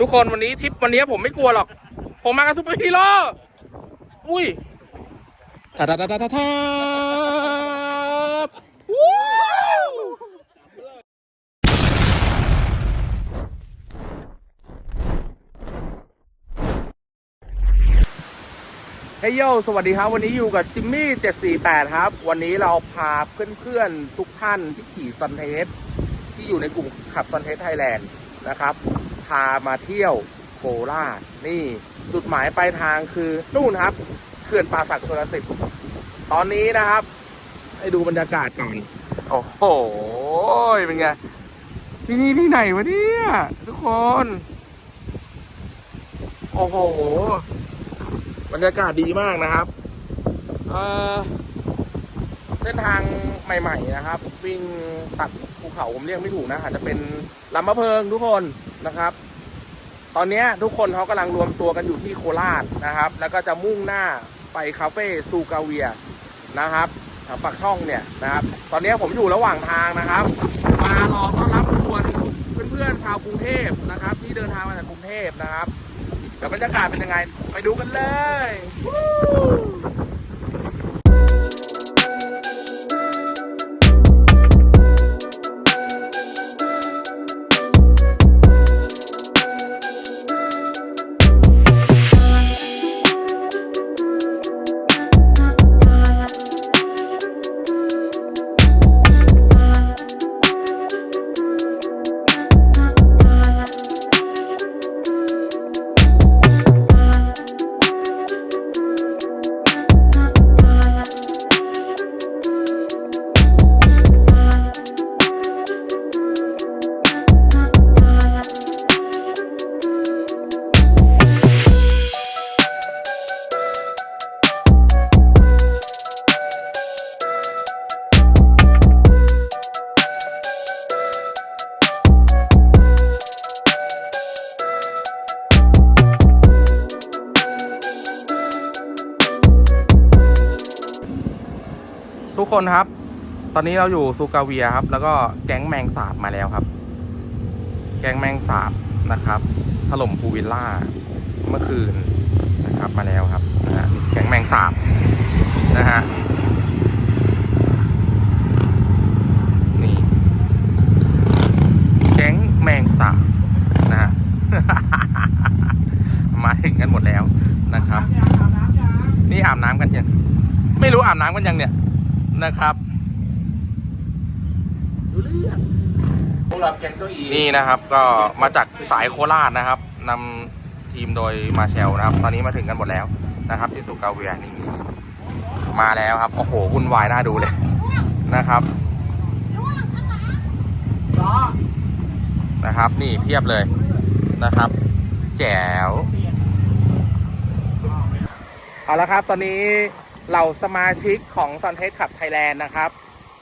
ทุกคนวันนี้ทริปวันนี้ผมไม่กลัวหรอก ผมมากับซูเปอร์ฮีโร่อุ้ยทาทาทาทาทาทาวเฮ้ยโยสวัสดีครับ วันนี้อยู่กับจิมมี่748 ครับ วันนี้เราพาเพื่อนๆ ทุกท่านที่ขี่ซันเทสที่อยู่ในกลุ่มขับซันเทสไทยแลนด์นะครับ พามาเที่ยวโคราชนี่จุดหมายปลายทางคือนู่นครับเขื่อนป่าศักดิ์ชลสิทธิ์ตอนนี้นะครับ ให้ดูบรรยากาศก่อนโอ้โหเป็นไงที่นี่ที่ไหนวะเนี่ยทุกคน โอ้โหบรรยากาศดีมากนะครับเออเส้นทางใหม่ ๆ นะครับ วิ่งตัดภูเขาผมเรียกไม่ถูกนะอาจจะเป็นลำมะเพิงทุกคน นะครับ ตอนนี้ทุกคนเขากำลังรวมตัวกันอยู่ที่โคราชนะครับ แล้วก็จะมุ่งหน้าไปคาเฟ่ซูกาเวียนะครับแถวปากช่องเนี่ยนะครับ ตอนนี้ผมอยู่ระหว่างทางนะครับ มารอต้อนรับทุกคนเพื่อนๆชาวกรุงเทพนะครับ ที่เดินทางมาจากกรุงเทพนะครับเดี๋ยวบรรยากาศเป็นยังไง ไปดูกันเลย ทุกคนครับ ตอนนี้เราอยู่ซูกาเวียครับ แล้วก็แก๊งแมงสาบมาแล้วครับ แก๊งแมงสาบนะครับถล่มพูวิลล่าเมื่อคืนนะครับมาแล้วครับนะฮะแก๊งแมงสาบนะฮะนี่แก๊งแมงสาบนะฮะมาถึงกันหมดแล้วนะครับ นี่อาบน้ำกันยังไม่รู้อาบน้ำกันยังเนี่ย นะครับดูเรื่องพวกเราแกงตัวอีนี่นะครับก็มาจากสายโคราชนะครับนำทีมโดยมาเชลนะครับ ตอนนี้มาถึงกันหมดแล้วนะครับ ที่สุกาเวียนี่มาแล้วครับ โอ้โหวุ่นวายน่าดูเลยนะครับนะครับ นี่เพียบเลยนะครับ แจ๋วเอาละครับตอนนี้ เหล่าสมาชิกของ Sun t e s t Club Thailand นะครับ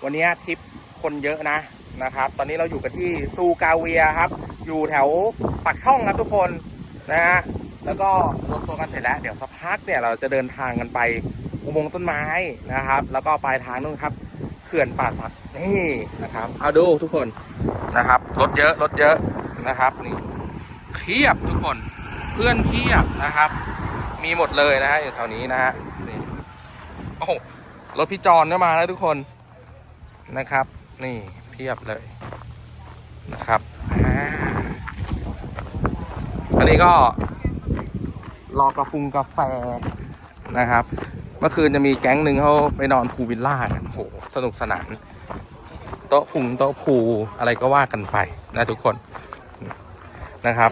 วันนี้ทริปคนเยอะนะนะครับ ตอนนี้เราอยู่กันที่ซูกาเวียครับ อยู่แถวปากช่องครับทุกคนนะฮะแล้วก็รวมตัวกันเสร็จแล้ว เดี๋ยวสักพักเนี่ยเราจะเดินทางกันไปอุโมงค์ต้นไม้นะครับ แล้วก็ปลายทางนู่นครับเขื่อนป่าสักนี่นะครับ เอาดูทุกคนนะครับรถเยอะรถเยอะนะครับนี่เพียบทุกคนเพื่อนเพียบนะครับ มีหมดเลยนะฮะอยู่แถวนี้นะฮะ โอ้โหรถพี่จอนก็มาแล้วทุกคนนะครับ นี่เพียบเลยนะครับอันนี้ก็รอกาฟุงกาแฟนะครับ เมื่อคืนจะมีแก๊งหนึ่งเขาไปนอนพูวิลล่ากันโหสนุกสนาน โต๊ะพุงโต๊ะพูอะไรก็ว่ากันไปนะทุกคนนะครับ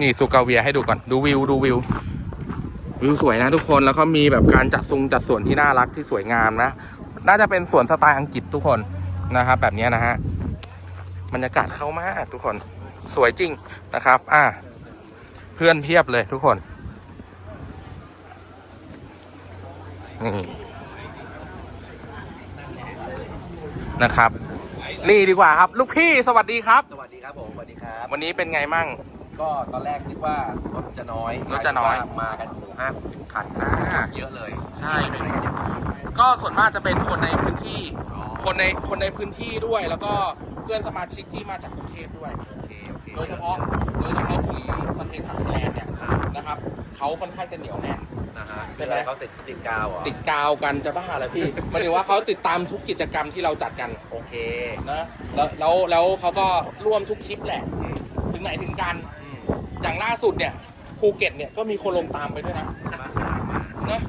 นี่ซูกาเวียให้ดูก่อน ดูวิว ดูวิว วิวสวยนะทุกคนแล้วก็มีแบบการจัดทรงจัดสวนที่น่ารักที่สวยงามนะ น่าจะเป็นสวนสไตล์อังกฤษทุกคนนะครับ แบบนี้นะฮะบรรยากาศเข้ามากทุกคนสวยจริงนะครับ อ่า เพื่อนเพียบเลยทุกคนนี่นะครับ นี่ดีกว่าครับ ลูกพี่สวัสดีครับ สวัสดีครับผมสวัสดีครับ วันนี้เป็นไงมั่ง ก็ตอนแรกนึกว่ารถจะน้อยรถจะน้อยกลาว่ามากันถึงห้าสิบคันอ่า เยอะเลยใช่เป็นก็ส่วนมากจะเป็นคนในพื้นที่ อ๋อคนในคนในพื้นที่ด้วย แล้วก็เพื่อนสมาชิกที่มาจากกรุงเทพด้วย โอเคโอเคโดยเฉพาะโดยเฉพาะบุรีสทขับไทยแลนด์เนี่ยนะครับเขาค่อนข้างจะเหนียวแน่น นะฮะใช่ไหมเขาติดติดกาวเหรอติดกาวกันจะบ้าเลยพี่หมันถือว่าเขาติดตามทุกกิจกรรมที่เราจัดกันโอเคนะแล้วแล้วแล้วเขาก็ร่วมทุกทริปแหละ ถึงไหนถึงกัน อืมอย่างล่าสุดเนี่ยภูเก็ตเนี่ยก็มีคนลงตามไปด้วยนะบ้าขนาดมานะ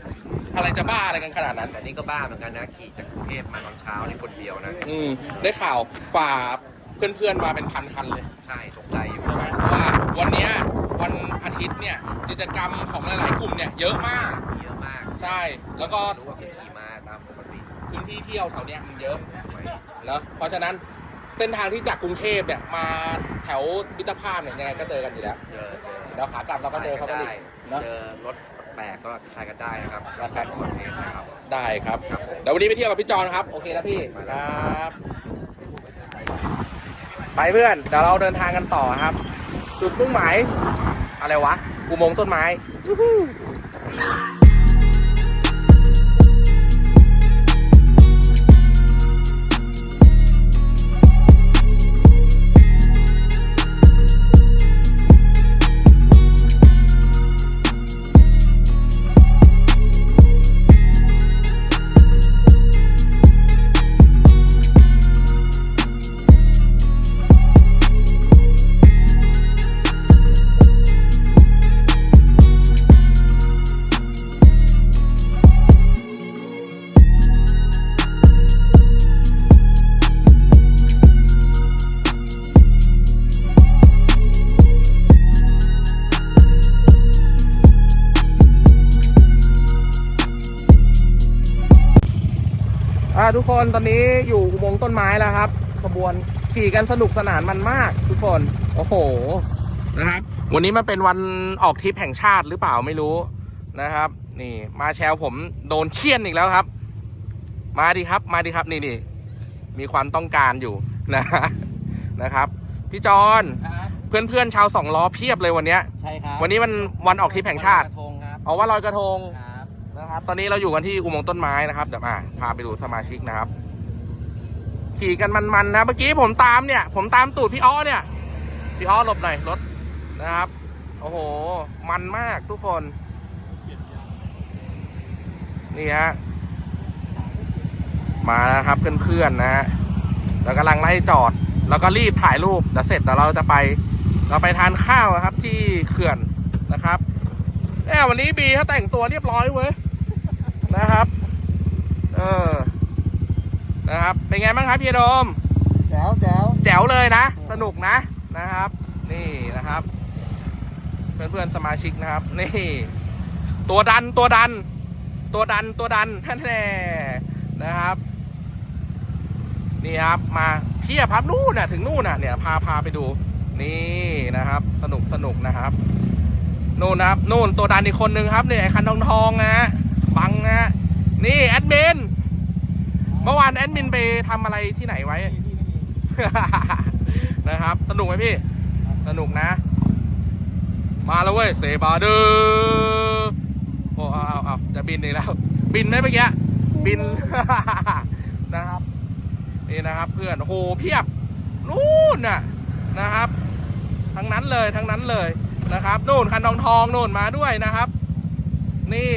อะไรจะบ้าอะไรกันขนาดนั้น แต่นี่ก็บ้าเหมือนกันนะขี่จากกรุงเทพมาตอนเช้านี่คนเดียวนะ อืมได้ข่าวฝ่าเพื่อนๆมาเป็นพันคันเลย ใช่ตกใจอยู่ใช่ไหมเพราะว่าวันเนี้ยวันอาทิตย์เนี่ยกิจกรรมของหลายๆกลุ่มเนี่ยเยอะมาก เยอะมากใช่ แล้วก็รู้ว่าขี่มาตามปกติพื้นที่เที่ยวแถวเนี้ยมันเยอะแล้วเพราะฉะนั้น เส้นทางที่จากกรุงเทพเนี่ยมาแถวมิตรภาพเนี่ยยังไงก็เจอกันอยู่แล้วเจอเจอแล้วขากลับเราก็เจอเขากันอีกเนอะ เจอรถแปลกก็ใช้กันได้นะครับนะครับคอนเทนต์นะครับ ได้ครับเดี๋ยววันนี้ไปเที่ยวกับพี่จอนครับ โอเคนะพี่ครับ ไปเพื่อน เดี๋ยวเราเดินทางกันต่อครับ จุดมุ่งหมาย อะไรวะอุโมงค์ต้นไม้ยูฮู อ่าทุกคนตอนนี้อยู่อุโมงค์ต้นไม้แล้วครับ ขบวนขี่กันสนุกสนานมันมาก ทุกคน โอ้โหนะครับ วันนี้มันเป็นวันออกทริปแห่งชาติหรือเปล่าไม่รู้นะครับ นี่มาแชร์ผมโดนเคี่ยนอีกแล้วครับ มาดีครับ มาดีครับนี่นี่มีความต้องการอยู่นะนะครับพี่จอนครับเพื่อนเพื่อนๆชาวสองล้อเพียบเลยวันเนี้ยใช่ครับวันนี้มันวันออกทริปแห่งชาติกระทงครับเอาว่าลอยกระทงครับ นะครับ ตอนนี้เราอยู่กันที่อุโมงค์ต้นไม้นะครับเดี๋ยวอะพาไปดูสมาชิกนะครับ ขี่กันมันๆนะ เมื่อกี้ผมตามเนี่ย ผมตามตูดพี่อ้อเนี่ย พี่อ้อหลบหน่อยรถนะครับ โอ้โห มันมากทุกคน นี่ฮะ มาแล้วครับเพื่อนๆนะฮะแล้วกำลังไล่จอด แล้วก็รีบถ่ายรูปเดี๋ยวเสร็จเดี๋ยวเราจะไป เราไปทานข้าวครับที่เขื่อนนะครับแหมวันนี้บีเขาแต่งตัวเรียบร้อยเว้ย นะครับ เออ นะครับ เป็นไงบ้างครับพี่โดม แจ๋วแจ๋วแจ๋วเลยนะ สนุกนะนะครับ นี่นะครับ เพื่อนๆสมาชิกนะครับ นี่ ตัวดันตัวดัน ตัวดันตัวดันแน่ๆนะครับ นี่ครับมาเพียบครับนู่นน่ะถึงนู่นน่ะเนี่ยพาพาไปดู นี่นะครับ สนุกสนุกนะครับนู่นนะครับนู่นตัวดันอีกคนนึงครับเนี่ยไอ้คันทองทองๆนะฮะ บังนะฮะนี่แอดมินเมื่อวานแอดมินไปทำอะไรที่ไหนไว้ นะครับ สนุกไหมพี่ สนุกนะ มาแล้วเว้ยเซบาเดอร์โอ้เอาเอาเอาจะบินอีกแล้ว บินไหมเมื่อกี้บิน นะครับ นี่นะครับ เพื่อนโอ้โหเพียบนู่นน่ะนะครับ ทั้งนั้นเลยทั้งนั้นเลยนะครับนู่นคันทองทองนู่นมาด้วยนะครับ นี่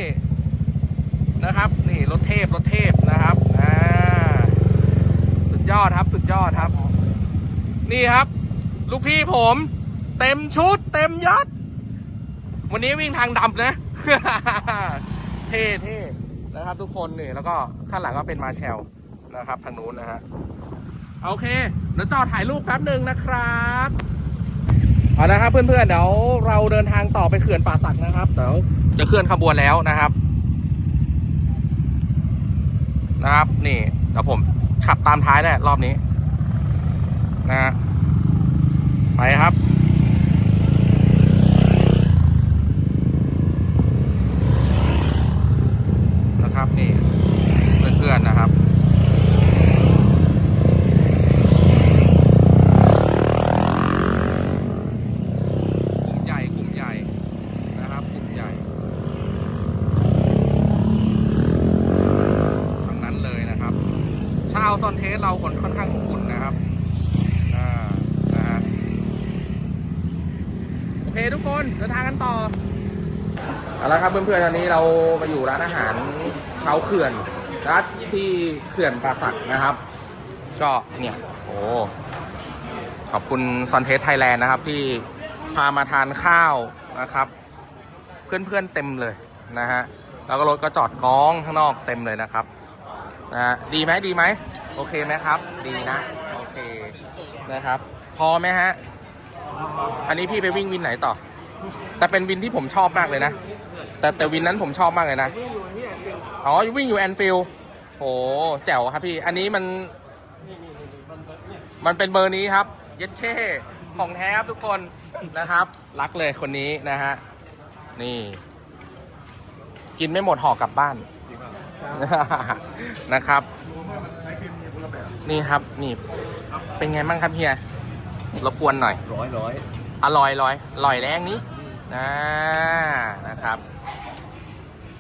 นะครับ นี่รถเทพรถเทพนะครับอ่าสุดยอดครับสุดยอดครับ นี่ครับ ลูกพี่ผม เต็มชุด เต็มยศวันนี้วิ่งทางดำนะ เท่เท่นะครับ ทุกคนนี่แล้วก็ข้างหลังก็เป็นมาแชลนะครับทางนู้นนะฮะโอเคเดี๋ยวจอดถ่ายรูปแป๊บหนึ่งนะครับเอาละครับเพื่อนๆเดี๋ยวเราเดินทางต่อไปเขื่อนป่าสักนะครับเดี๋ยวจะเคลื่อนขบวนแล้วนะครับ นะครับ นี่เดี๋ยวผมขับตามท้ายได้รอบนี้ นะฮะไปครับนะครับ นี่เพื่อนๆนะครับ กลุ่มใหญ่กลุ่มใหญ่นะครับ กลุ่มใหญ่ ทั้งนั้นเลยนะครับ ชาวตอนเทสเราคนค่อนข้างอบอุ่นนะครับ อ่า นะฮะโอเค ทุกคนเดินทางกันต่อ เพื่อนๆตอนนี้เรามาอยู่ร้านอาหารเชาเขื่อนร้านที่เขื่อนป่าสักนะครับ ก็เนี่ยโอ้ขอบคุณซอนเทสไทยแลนด์นะครับ ที่พามาทานข้าวนะครับ เพื่อนๆเต็มเลยนะฮะแล้วก็รถก็จอดกองข้างนอกเต็มเลยนะครับนะฮะดีไหมดีไหมโอเคไหมครับ ดีนะโอเคนะครับ พอไหมฮะอันนี้พี่ไปวิ่งวินไหนต่อ แต่เป็นวินที่ผมชอบมากเลยนะ แต่แต่วินนั้นผมชอบมากเลยนะอ๋อ วิ่งอยู่แอนฟิลโหแจ๋วครับพี่ อันนี้มันมันเป็นเบอร์นี้ครับ เย็ดเท่ของแท้ครับทุกคนนะครับ รักเลยคนนี้นะฮะ นี่ กินไม่หมดห่อกลับบ้านนะครับ นี่ครับ นี่ เป็นไงบ้างครับเฮีย รบกวนหน่อย ร้อยร้อยอร่อยร้อยอร่อยแรงนี้นะนะครับ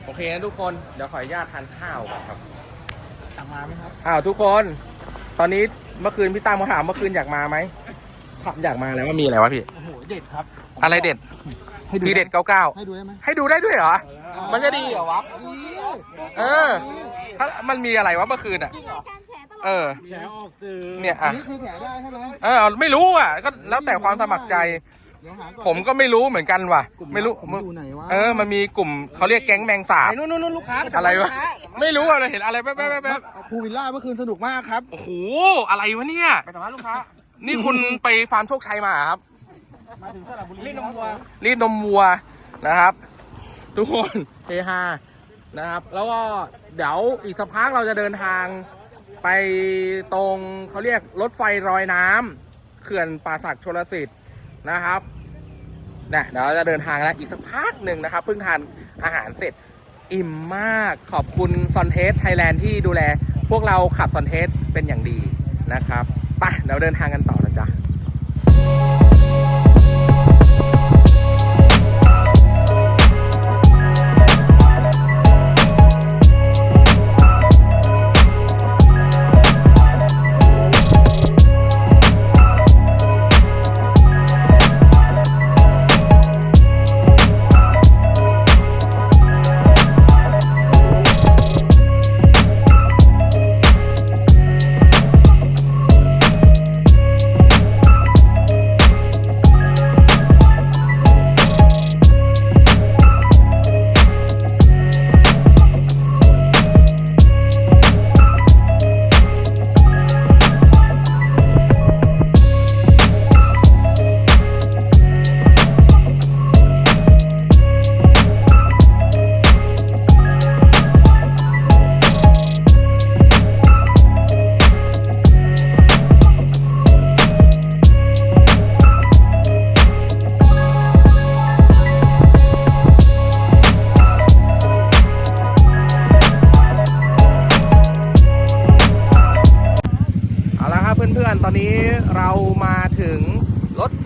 โอเคนะทุกคน เดี๋ยวขออนุญาตทานข้าวก่อนครับสั่งมาไหมครับอ้าวทุกคน ตอนนี้เมื่อคืนพี่ตั้มมาถามเมื่อคืนอยากมาไหมถามอยากมาแล้วว่ามีอะไรวะพี่ โอ้โหเด็ดครับอะไรเด็ดให้ทีเด็ดเก้าเก้าให้ดูได้ไหมให้ดูได้ด้วยเหรอ มันจะดีเหรอวะดีเออ ถ้ามันมีอะไรวะเมื่อคืนอะ เออ แฉออกสื่อเนี่ยอะ นี่คือแฉได้ใช่ไหมเออ ไม่รู้อะ ก็แล้วแต่ความสมัครใจ เดี๋ยวหาก่อนผมก็ไม่รู้เหมือนกันว่ะกลุ่ไม่รู้ ผมอยู่ไหนวะเออ มันมีกลุ่มเขาเรียกแก๊งแมงสาบนู่นนู่นลูกค้าอะไรวะ ไม่รู้อะไรเห็นอะไรแป๊บแป๊บแป๊บแป๊บภูวิลล่าเมื่อคืนสนุกมากครับ โอ้โห อะไรวะเนี่ย ไปสัมภาษณ์ลูกค้านี่คุณไปฟาร์มโชคชัยมาเหรอครับ มาถึงสระบุรีรีดนมวัวรีดนมวัวนะครับ ทุกคนเฮฮานะครับ แล้วก็เดี๋ยวอีกสักพักเราจะเดินทางไปตรงเขาเรียกรถไฟรอยน้ำเขื่อนป่าสักชลสิทธิ์ นะครับเนี่ยเดี๋ยวเราจะเดินทางแล้วอีกสักพักหนึ่งนะครับเพิ่งทานอาหารเสร็จอิ่มมากขอบคุณซอนเทสไทยแลนด์ที่ดูแล พวกเราขับซอนเทสเป็นอย่างดีนะครับไปเดี๋ยวเดินทางกันต่อ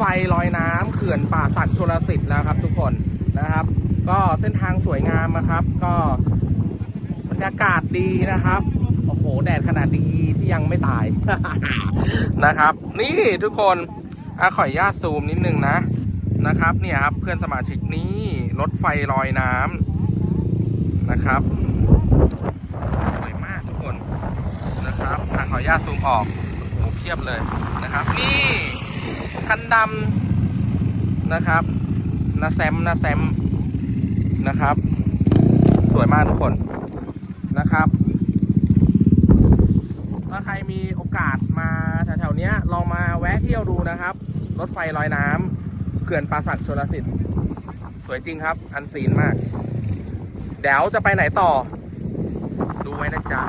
ฟลอยน้ำเขื่อนป่าสักชลสิทธิ์แล้วครับ ทุกคนนะครับ ก็เส้นทางสวยงามนะครับ ก็บรรยากาศดีนะครับโอ้โหแดดขนาดดีที่ยังไม่ตายนะครับ นี่ทุกคนอขออนุญาตซูมนิดนึงนะนะครับ เนี่ยครับเพื่อนสมาชิกนี่รถไฟลอยน้ำนะครับสวยมากทุกคนนะครับอขออนุญาตซูมออกโอ้โหเพียบเลยนะครับ นี่ คันดำนะครับนาแซมนาแซมนะครับ สวยมากทุกคนนะครับ ถ้าใครมีโอกาสมาแถวๆนี้ลองมาแวะเที่ยวดูนะครับ รถไฟลอยน้ำเขื่อนป่าสักชลสิทธิ์สวยจริงครับ อันซีนมาก เดี๋ยวจะไปไหนต่อ ดูไว้นะจ๊ะ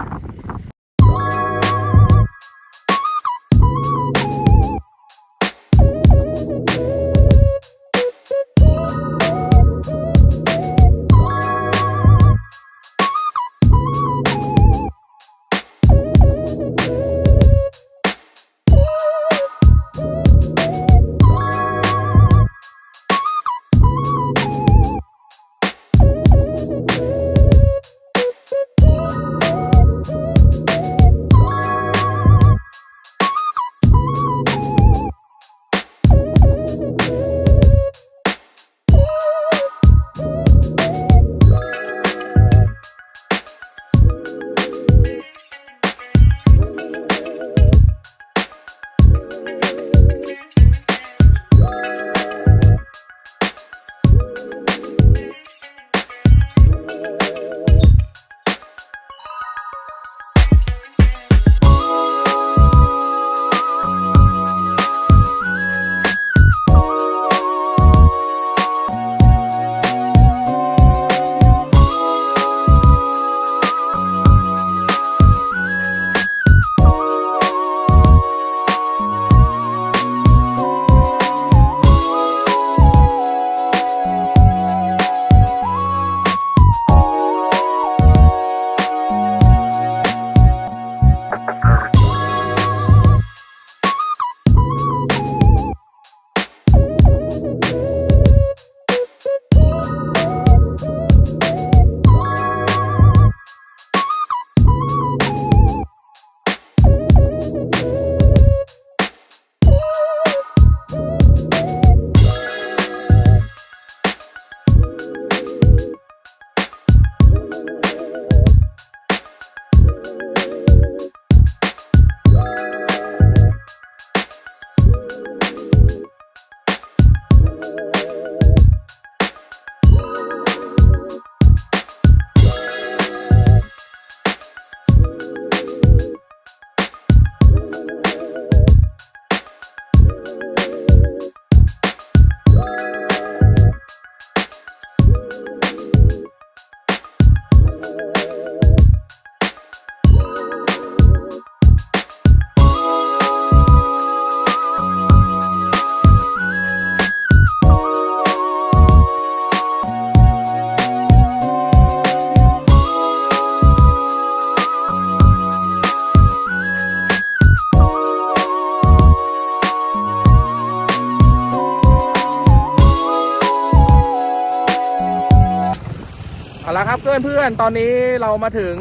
พื่อนเพื่อนๆ ตอนนี้เรามาถึง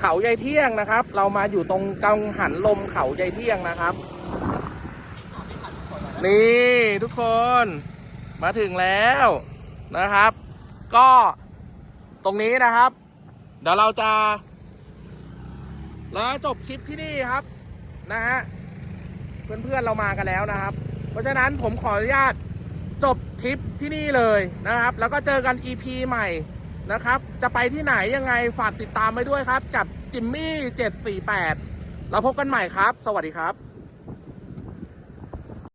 เขายายเที่ยงนะครับ เรามาอยู่ตรงกังหันลมเขายายเที่ยงนะครับ นี่ทุกคนมาถึงแล้วนะครับ ก็ตรงนี้นะครับ เดี๋ยวเราจะเราจะจบคลิปที่นี่ครับนะฮะเพื่อนๆเรามากันแล้วนะครับ เพราะฉะนั้นผมขออนุญาตจบทริปที่นี่เลยนะครับ แล้วก็เจอกัน EP ใหม่ นะครับ จะไปที่ไหนยังไงฝากติดตามไปด้วยครับ กับจิมมี่748เราพบกันใหม่ครับ สวัสดีครับ